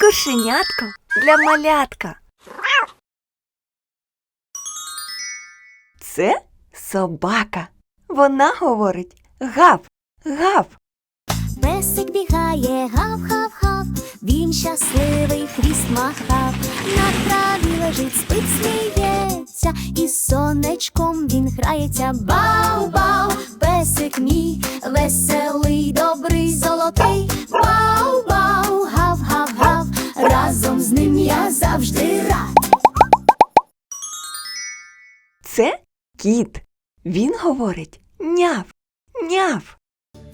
Кошенятко для малятка. Це собака. Вона говорить гав, гав. Песик бігає, гав-гав-гав, він щасливий хвіст махав, на траві лежить, спить, сміється, і сонечком він грається. Бау-бау, песик мій, веселий, добрий, золотий. Це кіт. Він говорить няв, няв.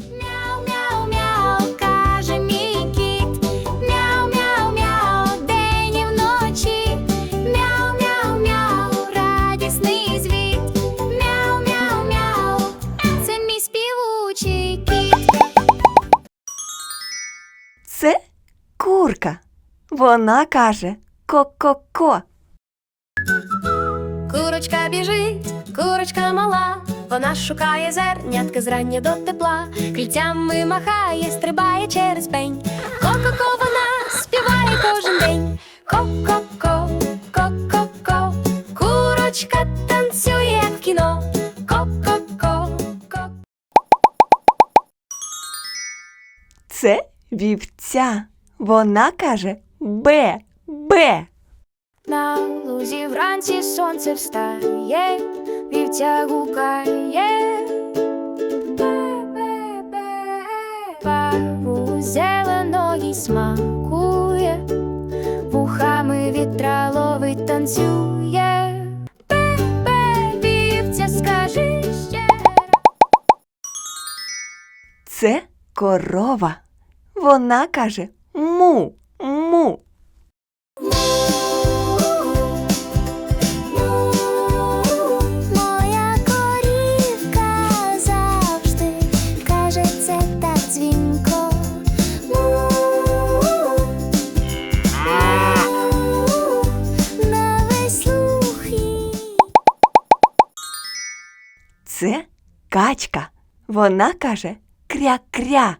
Мяу-мяу-мяу, каже мій кіт. Мяу-мяу-мяу, день і вночі. Мяу-мяу-мяу, радісний звіт. Мяу-мяу-мяу, це мій співучий кіт. Це курка. Вона каже ко-ко-ко. Курочка мала. Вона шукає зернятка зрання до тепла. Крильцями махає, стрибає через пень. Ко-ко-ко вона співає кожен день. Ко-ко-ко, ко-ко-ко, курочка танцює як в кіно. Ко-ко-ко, ко. Це вівця. Вона каже бе, бе. На лузі вранці сонце встає, вівця гукає. Пару зеленої смакує, вухами вітра ловить танцює. Бе-бе, вівця, скажи ще. Це корова. Вона каже му. Качка. Вона каже кря-кря.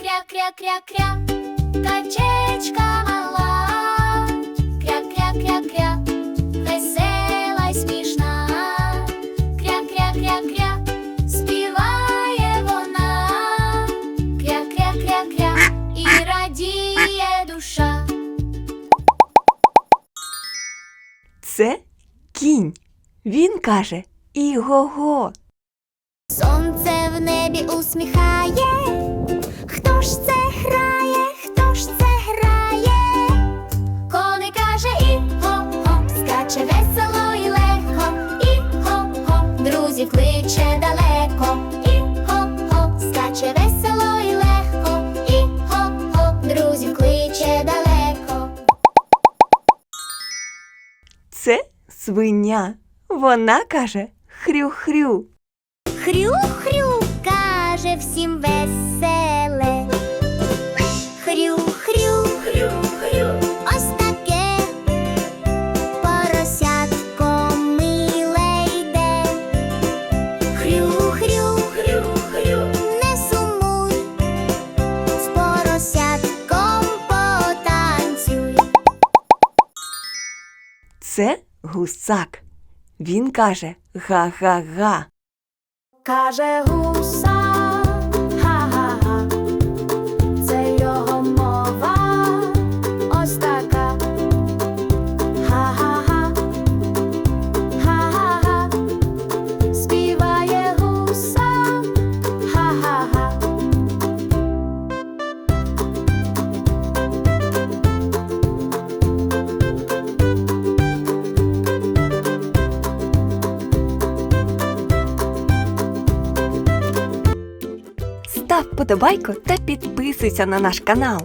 Кря-кря-кря-кря, качечка мала. Кря-кря-кря-кря, весела й смішна. Кря-кря-кря-кря, співає вона. Кря-кря-кря-кря, і радіє душа. Це кінь. Він каже іго-го. Сонце в небі усміхає. Хто ж це грає? Хто ж це грає? Коник каже і-го-го, скаче весело і легко. І-го-го, друзів кличе далеко. І-го-го, скаче весело і легко. І-го-го, друзів кличе далеко. Це свиня. Вона каже хрю-хрю. Хрю-хрю каже всім веселе. Хрю-хрю, хрю-хрю, ось таке поросятко миле йде. Хрю-хрю, хрю-хрю, не сумуй, з поросятком потанцюй. Це гусак. Він каже га-га-га. Каже гуса, Став подобайку та підписуйся на наш канал.